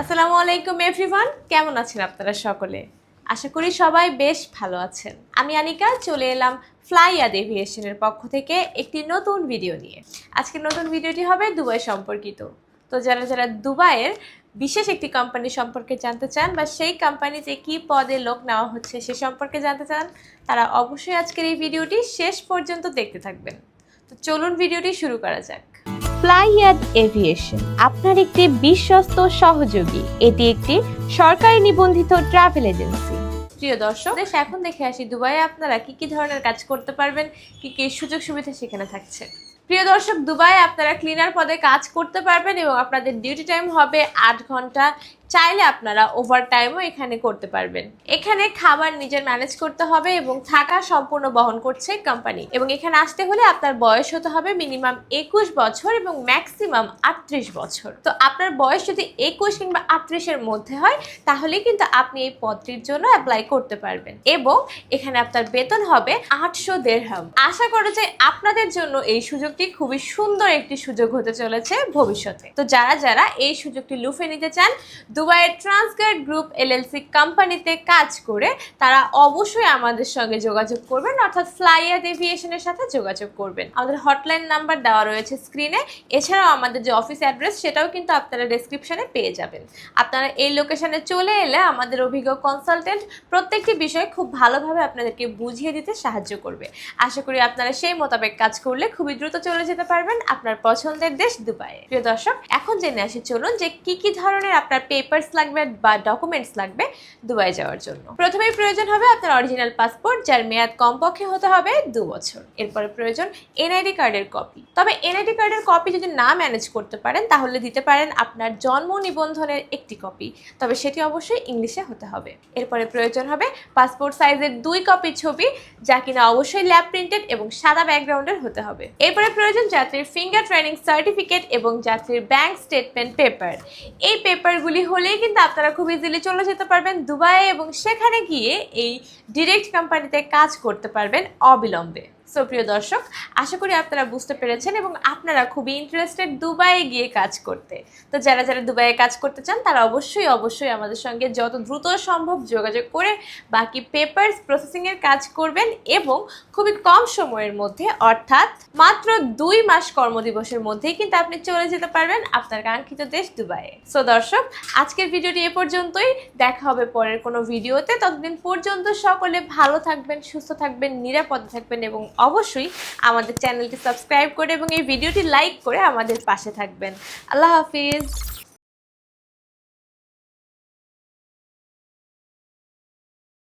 আসসালামু আলাইকুম এভরিওয়ান কেমন আছেন আপনারা সকলে? আশা করি সবাই বেশ ভালো আছেন। আমি আনিকা, চলে এলাম ফ্লাইয়াদ এভিয়েশনের পক্ষ থেকে একটি নতুন ভিডিও নিয়ে। আজকের নতুন ভিডিওটি হবে দুবাই সম্পর্কিত। তো যারা যারা দুবাইয়ের বিশেষ একটি কোম্পানি সম্পর্কে জানতে চান বা সেই কোম্পানিতে কি পদে লোক নেওয়া হচ্ছে সে সম্পর্কে জানতে চান, তারা অবশ্যই আজকের এই ভিডিওটি শেষ পর্যন্ত দেখতে থাকবেন। তো চলুন ভিডিওটি শুরু করা যাক। ফ্লাইয়াদ এভিয়েশন, আপনার একটি বিশ্বস্ত সহযোগী। এটি একটি সরকারি নিবন্ধিত ট্রাভেল এজেন্সি। প্রিয় দর্শক দেশ এখন দেখে আসি দুবাইয়ে আপনারা কি কি ধরনের কাজ করতে পারবেন, কি কি সুযোগ সুবিধা সেখানে থাকছে। প্রিয় দর্শক দুবাই আপনারা ক্লিনার পদে কাজ করতে পারবেন এবং আপনাদের ডিউটি টাইম হবে আট ঘণ্টা। চাইলে আপনারা ওভার টাইমও এখানে করতে পারবেন। এখানে খাবার নিজের ম্যানেজ করতে হবে এবং থাকা সম্পূর্ণ বহন করছে কোম্পানি এবং এখানে আসতে হলে আপনার বয়স হতে হবে মিনিমাম একুশ বছর এবং ম্যাক্সিমাম আটত্রিশ বছর। তো আপনার বয়স যদি একুশ কিংবা আটত্রিশের মধ্যে হয়, তাহলে কিন্তু আপনি এই পদটির জন্য অ্যাপ্লাই করতে পারবেন। এবং এখানে আপনার বেতন হবে আটশো দেড়হাম। আশা করা যায় আপনাদের জন্য এই সুযোগটি খুবই সুন্দর একটি সুযোগ হতে চলেছে ভবিষ্যতে। তো যারা যারা এই সুযোগটি লুফে নিতে চান দুবাইয়ের ট্রান্সগার্ড গ্রুপ এলএলসি কোম্পানিতে কাজ করে তারা অবশ্যই আমাদের সঙ্গে যোগাযোগ করবেন, অর্থাৎ ফ্লাইয়াদ এভিয়েশনের সাথে যোগাযোগ করবেন। আমাদের হটলাইন নাম্বার দেওয়া রয়েছে স্ক্রিনে। এছাড়াও আমাদের যে অফিস অ্যাড্রেস, সেটাও কিন্তু আপনারা ডেসক্রিপশনে পেয়ে যাবেন। আপনারা এই লোকেশনে চলে এলে আমাদের অভিজ্ঞ কনসালটেন্ট প্রত্যেকটি বিষয় খুব ভালোভাবে আপনাদেরকে বুঝিয়ে দিতে সাহায্য করবে। আশা করি আপনারা সেই মোতাবেক কাজ করলে খুবই দ্রুত চলে যেতে পারবেন আপনার পছন্দের দেশ দুবাইয়ে। প্রিয় দর্শক, এখন জেনে আসি চলুন যে কি কি ধরনের আপনার পেপারস লাগবে বা ডকুমেন্টস লাগবে দুবাই যাওয়ার জন্য। প্রথমেই প্রয়োজন হবে আপনার অরিজিনাল পাসপোর্ট যার মেয়াদ কমপক্ষে হতে হবে দু বছর। এরপরে প্রয়োজন এনআইডি কার্ডের কপি তবে এনআইডি কার্ডের কপি যদি না ম্যানেজ করতে পারেন, তাহলে দিতে পারেন আপনার জন্ম নিবন্ধনের একটি কপি তবে সেটি অবশ্যই ইংলিশে হতে হবে। এরপরে প্রয়োজন হবে পাসপোর্ট সাইজের দুই কপি ছবি, যা কিনা অবশ্যই ল্যাব প্রিন্টেড এবং সাদা ব্যাকগ্রাউন্ডের হতে হবে। এরপরে প্রয়োজন যাত্রীর ফিঙ্গার ট্রেনিং সার্টিফিকেট এবং যাত্রীর ব্যাংক স্টেটমেন্ট পেপার এই পেপারগুলি হলেই কিন্তু আপনারা খুব ইজিলি চলে যেতে পারবেন দুবাই এবং সেখানে গিয়ে এই ডিরেক্ট কোম্পানিতে কাজ করতে পারবেন অবিলম্বে। সো প্রিয় দর্শক, আশা করি আপনারা বুঝতে পেরেছেন এবং আপনারা খুবই ইন্টারেস্টেড দুবাইয়ে গিয়ে কাজ করতে। তো যারা যারা দুবাইয়ে কাজ করতে চান, তারা অবশ্যই অবশ্যই আমাদের সঙ্গে যত দ্রুত সম্ভব যোগাযোগ করে বাকি পেপারস প্রসেসিংয়ের কাজ করবেন এবং খুবই কম সময়ের মধ্যে, অর্থাৎ মাত্র দুই মাস কর্মদিবসের মধ্যেই কিন্তু আপনি চলে যেতে পারবেন আপনার কাঙ্ক্ষিত দেশ দুবাইয়ে। সো দর্শক, আজকের ভিডিওটি এ পর্যন্তই। দেখা হবে পরের কোনো ভিডিওতে। ততদিন পর্যন্ত সকলে ভালো থাকবেন, সুস্থ থাকবেন, নিরাপদে থাকবেন এবং অবশ্যই আমাদের চ্যানেলটি সাবস্ক্রাইব করে এবং এই ভিডিওটি লাইক করে আমাদের পাশে থাকবেন। আল্লাহ হাফিজ।